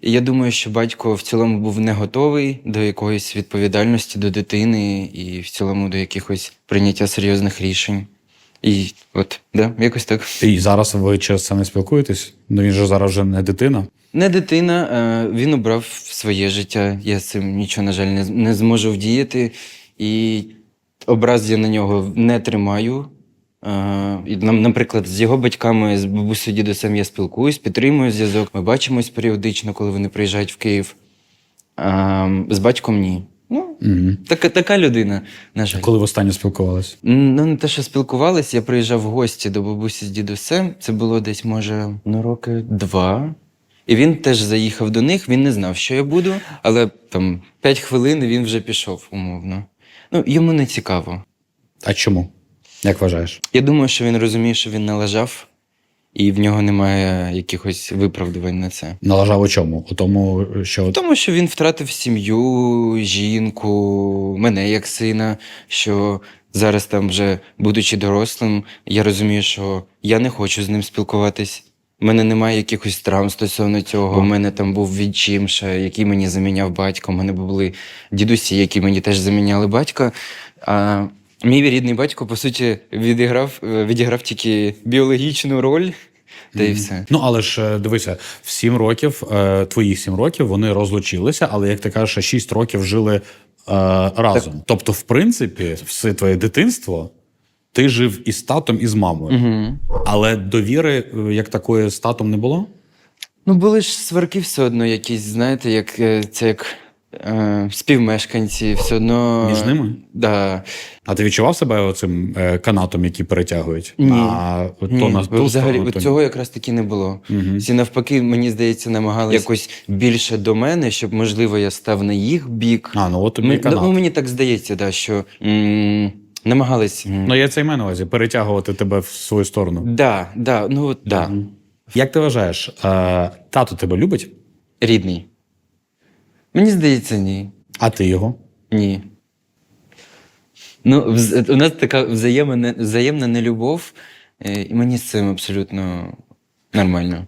І я думаю, що батько в цілому був не готовий до якоїсь відповідальності до дитини і в цілому до якихось прийняття серйозних рішень. І от, да, якось так. І зараз ви через це не спілкуєтесь? Ну він же зараз вже не дитина. Не дитина, він обрав своє життя. Я з цим нічого, на жаль, не зможу вдіяти. І образ я на нього не тримаю. Наприклад, з його батьками, з бабусею дідусем я спілкуюсь, підтримую зв'язок. Ми бачимось періодично, коли вони приїжджають в Київ. З батьком ні. Ну, Угу. така, така людина, на жаль. Коли ви останнє спілкувались? Ну, не те, що спілкувались, я приїжджав в гості до бабусі з дідусем. Це було десь, може, ну, роки два. І він теж заїхав до них, він не знав, що я буду, але там п'ять хвилин він вже пішов, умовно. Ну, йому не цікаво. А чому? Як вважаєш? Я думаю, що він розуміє, що він налажав, і в нього немає якихось виправдувань на це. Налажав у чому? У тому, що Тому що він втратив сім'ю, жінку, мене як сина. Що зараз, там, вже будучи дорослим, я розумію, що я не хочу з ним спілкуватись. У мене немає якихось травм стосовно цього. У мене там був відчим, ще, який мені заміняв батько. У мене були дідусі, які мені теж заміняли батька. А мій рідний батько, по суті, відіграв, е, відіграв тільки біологічну роль, та й все. Ну, але ж е, дивися, в сім років, е, твоїх сім років, вони розлучилися, але як ти кажеш, шість років жили разом. Тобто, в принципі, все твоє дитинство ти жив із татом, і з мамою. Угу. Але довіри як такої з татом не було? Ну, були ж сварки все одно якісь, знаєте, як це як е, співмешканці, все одно. Між ними? Да. А ти відчував себе оцим е, канатом, який перетягують? Ні. А то Ні, на ту взагалі сторону, от то... цього якраз таки не було. Мгм. Всі навпаки, мені здається, намагалися якось більше до мене, щоб, можливо, я став на їх бік. А, ну от тобі Ми, канат. ну, мені так здається, да, що м- намагались. м, Ну, я це й маю на увазі, перетягувати тебе в свою сторону. Да, да, ну от, да. Як ти вважаєш, е, тато тебе любить, Рідний. Мені здається, ні. а ти його? Ні. Ну, вз- у нас така взаємна, взаємна нелюбов, е, і мені з цим абсолютно нормально.